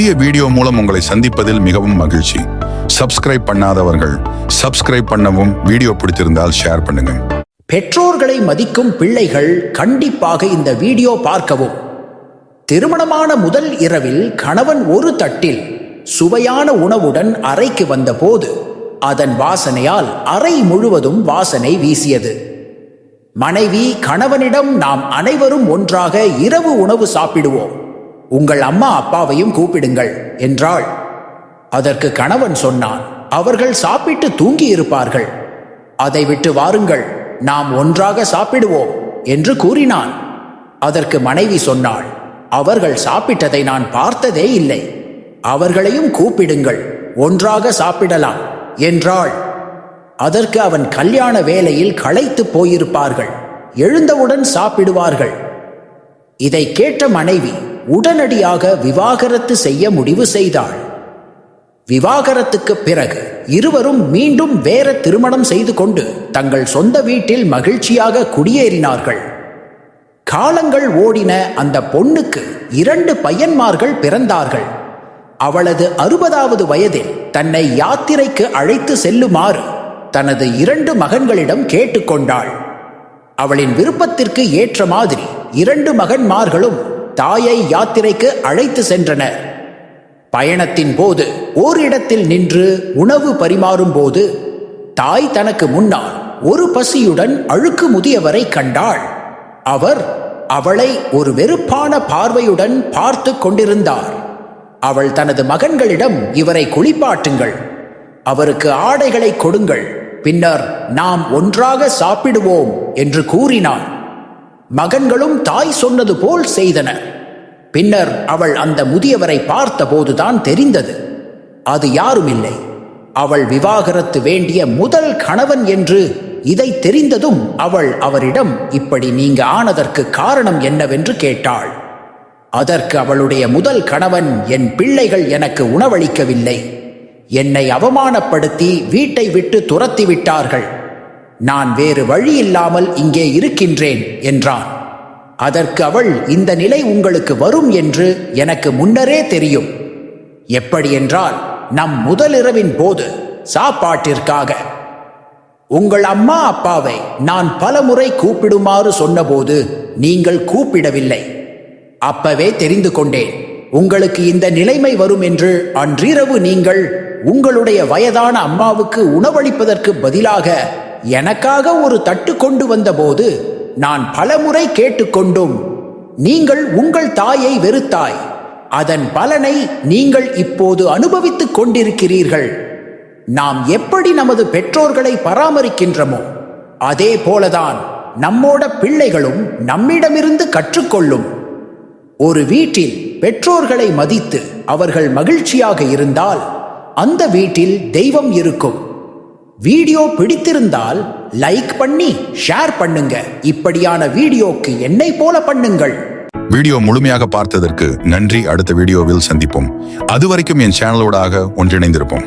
புதிய வீடியோ மூலம் உங்களை சந்திப்பதில் மிகவும் மகிழ்ச்சி. சப்ஸ்கிரைப் பண்ணாதவர்கள் சப்ஸ்கிரைப் பண்ணவும் வீடியோ பிடித்திருந்தால் ஷேர் பண்ணுங்க. பெற்றோர்களை மதிக்கும் பிள்ளைகள் கண்டிப்பாக இந்த வீடியோ பார்க்கவும். திருமணமான முதல் இரவில் கணவன் ஒரு தட்டில் சுவையான உணவுடன் அறைக்கு வந்தபோது அதன் வாசனையால் அறை முழுவதும் வாசனை வீசியது. மனைவி கணவனிடம் நாம் அனைவரும் ஒன்றாக இரவு உணவு சாப்பிடுவோம். உங்கள் அம்மா அப்பாவையும் கூப்பிடுங்கள் என்றாள். அதற்கு கணவன் சொன்னான் அவர்கள் சாப்பிட்டு தூங்கி இருப்பார்கள் அதை விட்டு வாருங்கள் நாம் ஒன்றாக சாப்பிடுவோம் என்று கூறினான். அதற்கு மனைவி சொன்னாள் அவர்கள் சாப்பிட்டதை நான் பார்த்ததே இல்லை. அவர்களையும் கூப்பிடுங்கள் ஒன்றாக சாப்பிடலாம் என்றாள். அதற்கு அவன் கல்யாண வேலையில் களைத்து போயிருப்பார்கள் எழுந்தவுடன் சாப்பிடுவார்கள். இதை கேட்ட மனைவி உடனடியாக விவாகரத்து செய்ய முடிவு செய்தாள். விவாகரத்துக்கு பிறகு இருவரும் மீண்டும் வேற திருமணம் செய்து கொண்டு தங்கள் சொந்த வீட்டில் மகிழ்ச்சியாக குடியேறினார்கள். காலங்கள் ஓடின அந்த பொண்ணுக்கு இரண்டு பையன்மார்கள் பிறந்தார்கள். அவளது அறுபதாவது வயதில் தன்னை யாத்திரைக்கு அழைத்து செல்லுமாறு தனது இரண்டு மகன்களிடம் கேட்டுக்கொண்டாள். அவளின் விருப்பத்திற்கு ஏற்ற மாதிரி இரண்டு மகன்மார்களும் தாயை யாத்திரைக்கு அழைத்து சென்றனர் பயணத்தின் போது ஓரிடத்தில் நின்று உணவு பரிமாறும் போது தாய் தனக்கு முன்னால் ஒரு பசியுடன் அழுக்கு முதியவரை கண்டாள். அவர் அவளை ஒரு வெறுப்பான பார்வையுடன் பார்த்து கொண்டிருந்தார். அவள் தனது மகன்களிடம் இவரை குளிப்பாட்டுங்கள். அவருக்கு ஆடைகளை கொடுங்கள். பின்னர் நாம் ஒன்றாக சாப்பிடுவோம் என்று கூறினாள் மகன்களும் தாய் சொன்னது போல் செய்தனர் பின்னர் அவள் அந்த முதியவரை பார்த்தபோதுதான் தெரிந்தது. அது யாருமில்லை. அவள் விவாகரத்து வேண்டிய முதல் கணவன் என்று இதை தெரிந்ததும் அவள் அவரிடம் இப்படி நீங்க ஆனதற்கு காரணம் என்னவென்று கேட்டாள். அதற்கு அவளுடைய முதல் கணவன் என் பிள்ளைகள் எனக்கு உணவளிக்கவில்லை. என்னை அவமானப்படுத்தி வீட்டை விட்டு துரத்தி விட்டார்கள் நான் வேறு வழி இல்லாமல் இங்கே இருக்கின்றேன் என்றான். அதற்கு அவள் இந்த நிலை உங்களுக்கு வரும் என்று எனக்கு முன்னரே தெரியும். எப்படி என்றால் நம் முதலிரவின் போது சாப்பாட்டிற்காக. உங்கள் அம்மா அப்பாவை நான் பலமுறை கூப்பிடுமாறு சொன்னபோது நீங்கள் கூப்பிடவில்லை. அப்பவே தெரிந்து கொண்டேன் உங்களுக்கு இந்த நிலைமை வரும் என்று அன்றிரவு நீங்கள் உங்களுடைய வயதான அம்மாவுக்கு உணவளிப்பதற்கு பதிலாக எனக்காக ஒரு தட்டு கொண்டு வந்தபோது நான் பலமுறை கேட்டுக்கொண்டும் நீங்கள் உங்கள் தாயை வெறுத்தாய் அதன் பலனை நீங்கள் இப்போது அனுபவித்துக் கொண்டிருக்கிறீர்கள். நாம் எப்படி நமது பெற்றோர்களை பராமரிக்கின்றமோ அதே போலதான் நம்மோட பிள்ளைகளும் நம்மிடமிருந்து கற்றுக்கொள்ளும். ஒரு வீட்டில் பெற்றோர்களை மதித்து அவர்கள் மகிழ்ச்சியாக இருந்தால் அந்த வீட்டில் தெய்வம் இருக்கும். வீடியோ பிடித்திருந்தால் லைக் பண்ணி ஷேர் பண்ணுங்க. இப்படியான வீடியோக்கு என்னை போல பண்ணுங்கள். வீடியோ முழுமையாக பார்த்ததற்கு நன்றி. அடுத்த வீடியோவில் சந்திப்போம். அதுவரைக்கும் என் சேனலோடாக ஒன்றிணைந்திருப்போம்.